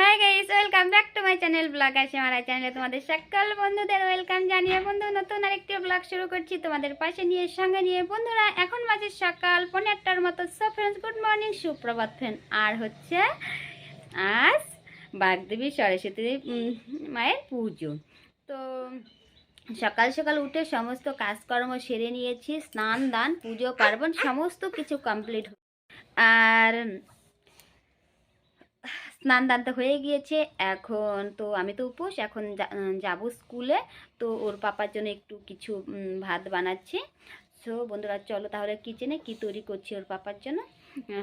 Hi guys welcome back to my channel vlog আছে আমার চ্যানেলে তোমাদের সকল বন্ধুদের ওয়েলকাম জানিয়ে বন্ধু, নতুন আরেকটি ব্লগ শুরু করছি তোমাদের পাশে নিয়ে, সঙ্গে নিয়ে। বন্ধুরা, এখন মাঝে সকাল পনেরোটার মতো। সব ফ্রেন্ডস গুড মর্নিং সুপ্রভাত ফ্রেন্ড আর হচ্ছে আজ বাগদেবী সরস্বতী মায়ের পুজো। তো সকাল সকাল উঠে সমস্ত কাজকর্ম সেরে নিয়েছি, স্নান, দান, পুজো, পার্বণ, সমস্ত কিছু কমপ্লিট আর স্নান দান তো হয়ে গিয়েছে। এখন তো আমি তো উপোস, এখন যাব স্কুলে। তো ওর পাপার জন্য একটু কিছু ভাত বানাচ্ছি। সো বন্ধুরা, চলো তাহলে কিচেনে কি তৈরি করছি ওর পাপার জন্য?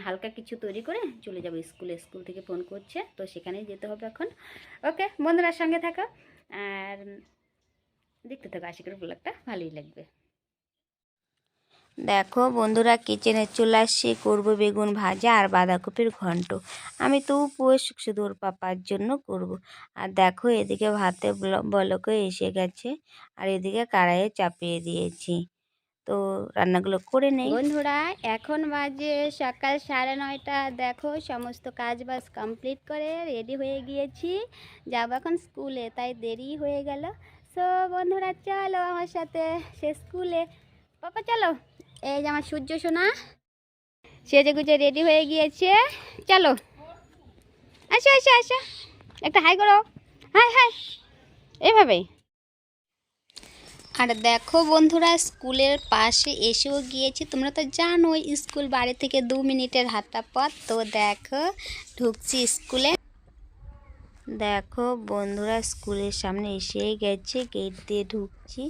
হালকা কিছু তৈরি করে চলে যাব স্কুলে। স্কুল থেকে ফোন করছে, তো সেখানেই যেতে হবে এখন। ওকে বন্ধুরার সঙ্গে থাকো। আর দেখতে থাকো, আশা করি ব্লগটা ভালোই লাগবে। দেখো, বন্ধুরা কিচেনে চলে আসছি। করব বেগুন ভাজা আর বাঁধাকপির ঘন্ট। আমি তো শুধু ওর পাপার জন্য করব। আর দেখো, এদিকে ভাতে বল- বলকে এসে গেছে। আর এদিকে কড়াইয়ে চাপিয়ে দিয়েছি। তো রান্নাগুলো করে নেই। বন্ধুরা, এখন বাজে সকাল সাড়ে নয়টা। দেখো, সমস্ত কাজ বাজ কমপ্লিট করে রেডি হয়ে গিয়েছি। যাব এখন স্কুলে, তাই দেরি হয়ে গেল। সো বন্ধুরা, চলো আমার সাথে, সে স্কুলে। পাপা, চলো। এই যে আমার সূর্য সোনা। সেজে গুজে রেডি হয়ে গিয়েছে। চলো। আসো আসো আসো। একটা হাই করো। হাই হাই এভাবেই। আর দেখো বন্ধুরা, স্কুলের পাশে এসেও গিয়েছি। তোমরা তো জানো স্কুল বাড়ি থেকে দু মিনিটের হাঁটা পথ। তো দেখো, ঢুকছি স্কুলে। দেখো, বন্ধুরা স্কুলের সামনে এসেই গেছে গেট দিয়ে ঢুকছি।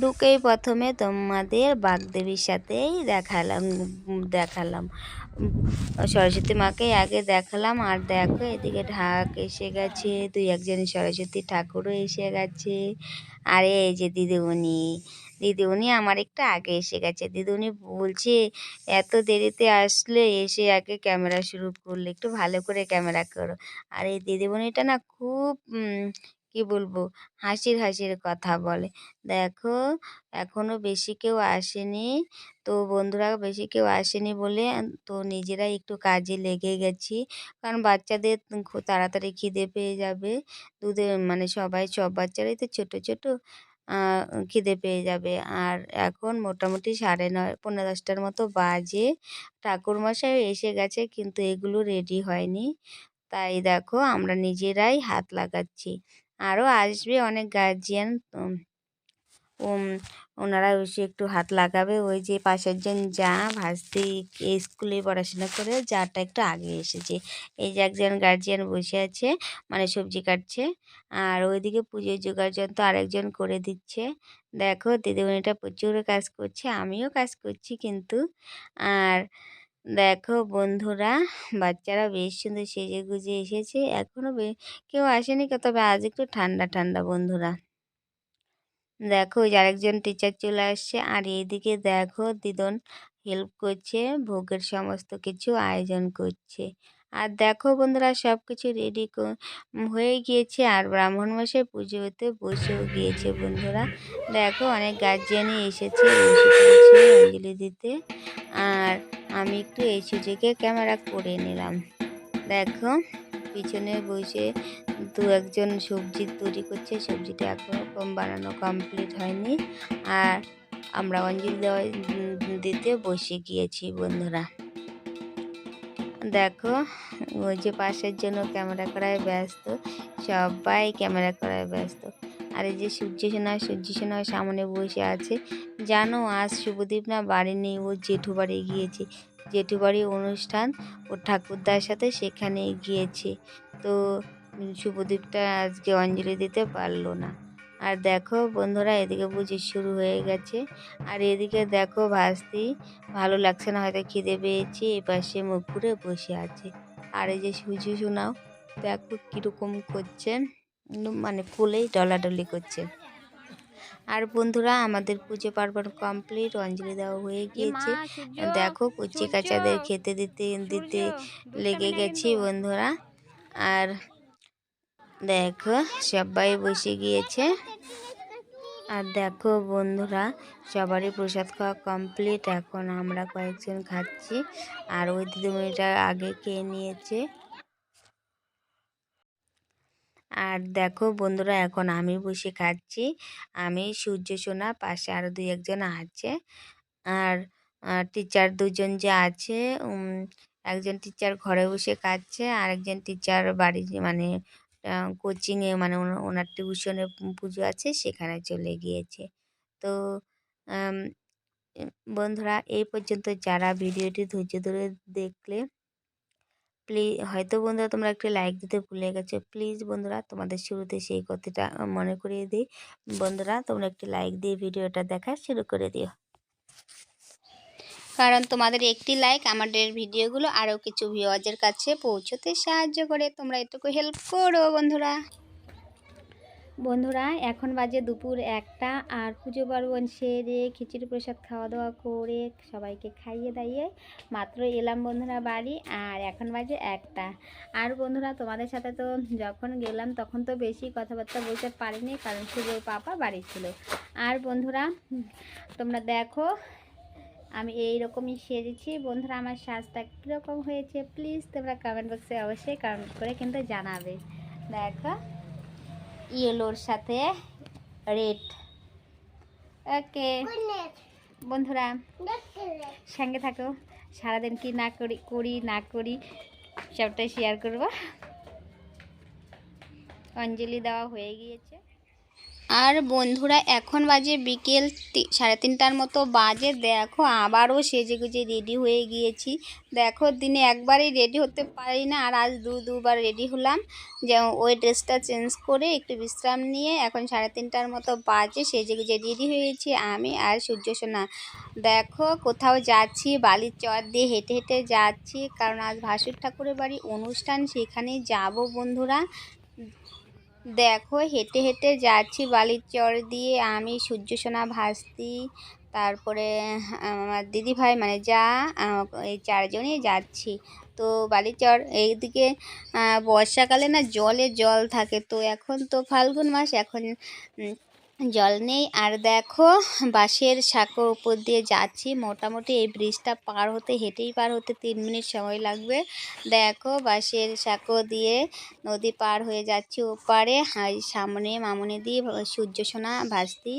ঢুকেই প্রথমে তোমাদের বাগদেবীর সাথেই দেখালাম দেখালাম। সরস্বতী মাকে আগে দেখালাম, আর দেখো এদিকে ঢাক এসে গেছে, দুই একজন সরস্বতী ঠাকুরও এসে গেছে। আর এই যে দিদিমণি দিদিমণি আমার একটু আগে এসে গেছে। দিদিমণি বলছে, এত দেরিতে আসলে এসে আগে ক্যামেরা শুরু করলে, একটু ভালো করে ক্যামেরা করো। আর এই দিদিমণিটা না খুব কি বলব, হাসির হাসির কথা বলে। দেখো, এখনও বেশি কেউ আসেনি, তো বন্ধুরা বেশি কেউ আসেনি বলে তো নিজেরাই একটু কাজে লেগে গেছি। কারণ বাচ্চাদের খুব তাড়াতাড়ি খিদে পেয়ে যাবে। দুধের মানে সবাই, সব বাচ্চারাই তো ছোট ছোট। খিদে পেয়ে যাবে। আর এখন মোটামুটি সাড়ে নয় পনেরো দশটার মতো বাজে। ঠাকুরমশাই এসে গেছে কিন্তু এগুলো রেডি হয়নি। তাই দেখো আমরা নিজেরাই হাত লাগাচ্ছি। আরও আসবে অনেক গার্জিয়ান ওনারা এসে একটু হাত লাগাবে। ওই যে পাশের জন যা ভাসতে এই স্কুলে পড়াশোনা করে, যাটা একটু আগে এসেছে। এই যে একজন গার্জিয়ান বসে আছে মানে সবজি কাটছে। আর ওইদিকে পুজোর জোগাড় তো আরেকজন করে দিচ্ছে। দেখো, দিদিমণিটা প্রচুর কাজ করছে, আমিও কাজ করছি কিন্তু। আর দেখো বন্ধুরা, বাচ্চারা বেশ সুন্দর সেজে গুজে এসেছে এখনও কেউ আসেনি তবে আজ একটু ঠান্ডা ঠান্ডা বন্ধুরা। দেখো আরেকজন টিচার চলে আসছে। আর এইদিকে দেখো, দিদন হেল্প করছে, ভোগের সমস্ত কিছু আয়োজন করছে। আর দেখো বন্ধুরা সব কিছু রেডি হয়ে গিয়েছে। আর ব্রাহ্মণ মশাই পুজোতে বসেও গিয়েছে বন্ধুরা। দেখো, অনেক গার্জিয়ানই এসেছে অঞ্জলি দিতে। আর আমি একটু এই সুযোগে ক্যামেরা করে নিলাম। দেখো, পিছনে বসে দু একজন সবজি তৈরি করছে, সবজিটা এখনও কম বানানো কমপ্লিট হয়নি। আর আমরা অঞ্জলি দেওয়া দিতে বসে গিয়েছি বন্ধুরা। দেখো, ওই যে পাশের জন্য ক্যামেরা করায় ব্যস্ত, সবাই ক্যামেরা করায় ব্যস্ত। আর এই যে সূর্য সোনা সূর্য সোনা সামনে বসে আছে। জানো, আজ শুভদীপ না বাড়ি নেই ও জেঠু বাড়ি গিয়েছে। জেঠু বাড়ির অনুষ্ঠান ও ঠাকুরদার সাথে সেখানে গিয়েছে। তো শুভদীপটা আজকে অঞ্জলি দিতে পারল না। আর দেখো বন্ধুরা এদিকে বুঝি শুরু হয়ে গেছে। আর এদিকে দেখো ভাস্তি ভালো লাগছে না হয়তো খিদে পেয়েছে এ পাশে মুখ ঘুরে বসে আছে। আর এই যে সুজি শোনাও দেখো কীরকম করছে মানে ফুলেই ডলাডলি করছে। আর বন্ধুরা আমাদের পুজো পার্বণ কমপ্লিট অঞ্জলি দেওয়া হয়ে গিয়েছে। দেখো কুচি কাচাদের খেতে দিতে দিতে লেগে গেছি বন্ধুরা। আর দেখো, সবাই বসে গিয়েছে। আর দেখো বন্ধুরা, সবারই প্রসাদ খাওয়া কমপ্লিট এখন আমরা কয়েকজন খাচ্ছি। আর ওই দিদিমণিটা আগে খেয়ে নিয়েছে। আর দেখো বন্ধুরা, এখন আমি বসে খাচ্ছি। আমি, সূর্য, সোনা, পাশে আরও দুই একজন আছে। আর টিচার দুজন যে আছে একজন টিচার ঘরে বসে খাচ্ছে আর একজন টিচার বাড়ি মানে কোচিংয়ে মানে ওনার টিউশনে পুজো আছে, সেখানে চলে গিয়েছে। তো বন্ধুরা, এই পর্যন্ত যারা ভিডিওটি ধৈর্য ধরে দেখলে প্লিজ হয়তো বন্ধুরা তোমরা একটু লাইক দিতে ভুলে গেছো প্লিজ বন্ধুরা, তোমাদের শুরুতে সেই কথাটা মনে করিয়ে দিই। বন্ধুরা, তোমরা একটি লাইক দিয়ে ভিডিওটা দেখা শুরু করে দিও। কারণ তোমাদের একটি লাইক আমাদের ভিডিওগুলো আরও কিছু ভিওয়াজের কাছে পৌঁছতে সাহায্য করে। তোমরা এটুকু হেল্প করো বন্ধুরা। বন্ধুরা, এখন বাজে দুপুর একটা, আর পুজো পার্বণ সেরে খিচুড়ি প্রসাদ খাওয়া দাওয়া করে সবাইকে খাইয়ে দাইয়ে মাত্র এলাম বন্ধুরা বাড়ি, আর এখন বাজে একটা। আর বন্ধুরা, তোমাদের সাথে তো যখন গেলাম তখন তো বেশি কথাবার্তা বলতে পারিনি, কারণ শুধু পাপা বাড়ি ছিল। আর বন্ধুরা, তোমরা দেখো আমি এই রকমই সেরেছি বন্ধুরা আমার সাজটা কীরকম হয়েছে প্লিজ তোমরা কমেন্ট বক্সে অবশ্যই কমেন্ট করে কিন্তু জানাবে। দেখো ইয়েলোর সাথে রেড ওকে বন্ধুরা সঙ্গে থাকো। সারাদিন কি না করি করি না করি সবটাই শেয়ার করব। অঞ্জলি দেওয়া হয়ে গিয়েছে। আর বন্ধুরা, এখন বাজে বিকেল সাড়ে তিনটার মতো বাজে। দেখো, আবারও সেজে গুজে রেডি হয়ে গিয়েছি। দেখো, দিনে একবারই রেডি হতে পারি না, আর আজ দু দুবার রেডি হলাম। যে ওই ড্রেসটা চেঞ্জ করে একটু বিশ্রাম নিয়ে এখন সাড়ে তিনটার মতো বাজে সেজে গুজে রেডি হয়েছি আমি আর সূর্য সোনা। দেখো, কোথাও যাচ্ছি, বালির চর দিয়ে হেঁটে হেঁটে যাচ্ছি, কারণ আজ ভাসুর ঠাকুরের বাড়ি অনুষ্ঠান সেখানে যাব বন্ধুরা। দেখো, হেঁটে হেঁটে যাচ্ছি, বালির চর দিয়ে আমি সূর্যসোনা ভাস্তি তারপরে আমার দিদিভাই মানে যা এই চারজনই যাচ্ছি। তো বালিচর এইদিকে বর্ষাকালে না জলে জল থাকে, তো এখন তো ফাল্গুন মাস, এখন জল নেই। আর দেখো, বাঁশের সাঁকোর উপর দিয়ে যাচ্ছি। মোটামুটি এই ব্রিজটা পার হতে, হেঁটেই পার হতে তিন মিনিট সময় লাগবে। দেখো, বাঁশের সাঁকো দিয়ে নদী পার হয়ে যাচ্ছি। ওপারে সামনে মামনি দিয়ে সূর্য সোনা, ভাসতি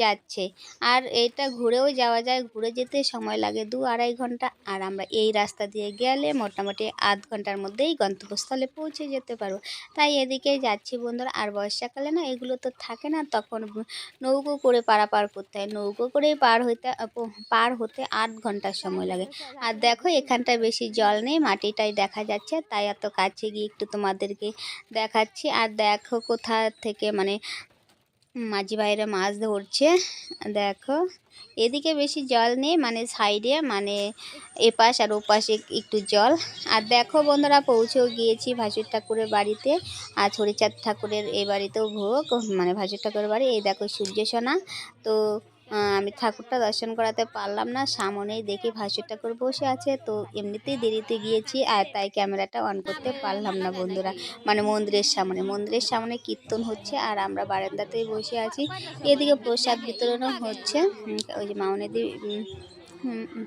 যাচ্ছে। আর এটা ঘুরেও যাওয়া যায়। ঘুরে যেতে সময় লাগে দু আড়াই ঘণ্টা। আর আমরা এই রাস্তা দিয়ে গেলে মোটামুটি আধ ঘণ্টার মধ্যেই গন্তব্যস্থলে পৌঁছে যেতে পারব। তাই এদিকে যাচ্ছি বন্ধুরা। আর বর্ষাকালে না, এগুলো তো থাকে না, তখন নৌকো করে পারাপার করতে হয়। নৌকো করেই পার হইতে, পার হতে আট ঘণ্টার সময় লাগে। আর দেখো, এখানটায় বেশি জল নেই, মাটিটাই দেখা যাচ্ছে। তাই এত কাছে গিয়ে একটু তোমাদেরকে দেখাচ্ছি। আর দেখো কোথা থেকে মানে মাঝি ভাইরা মাছ ধরছে, দেখো। এদিকে বেশি জল নেই মানে সাইডে মানে এপাশ আর ওপাশে একটু জল। আর দেখো বন্ধুরা, পৌঁছেও গিয়েছি ভাসুর ঠাকুরের বাড়িতে, আর হরিচাঁদ ঠাকুরের এ বাড়িতেও ভোগ মানে ভাসুর ঠাকুরের বাড়ি। এই দেখো সূর্য সোনা। তো আমি ঠাকুরটা দর্শন করাতে পারলাম না। সামনেই দেখি ভাসুর ঠাকুর বসে আছে। তো এমনিতেই দেরিতে গিয়েছি আর তাই ক্যামেরাটা অন করতে পারলাম না বন্ধুরা। মানে মন্দিরের সামনে। মন্দিরের সামনে কীর্তন হচ্ছে আর আমরা বারান্দাতেই বসে আছি। এদিকে প্রসাদ বিতরণও হচ্ছে। ওই যে মামনেদি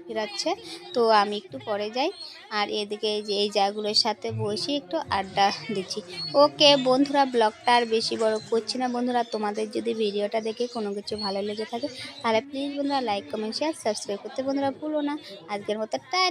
ফেরাচ্ছে। তো আমি একটু পরে যাই। আর এদিকে যে এই জায়গাগুলোর সাথে বসে একটু আড্ডা দিচ্ছি। ওকে, বন্ধুরা, ব্লগটা আর বেশি বড় করছি না। বন্ধুরা, তোমাদের যদি ভিডিওটা দেখে কোনো কিছু ভালো লেগে থাকে, তাহলে প্লিজ বন্ধুরা লাইক কমেন্ট শেয়ার সাবস্ক্রাইব করতে বন্ধুরা ভুলো না। আজকের মতো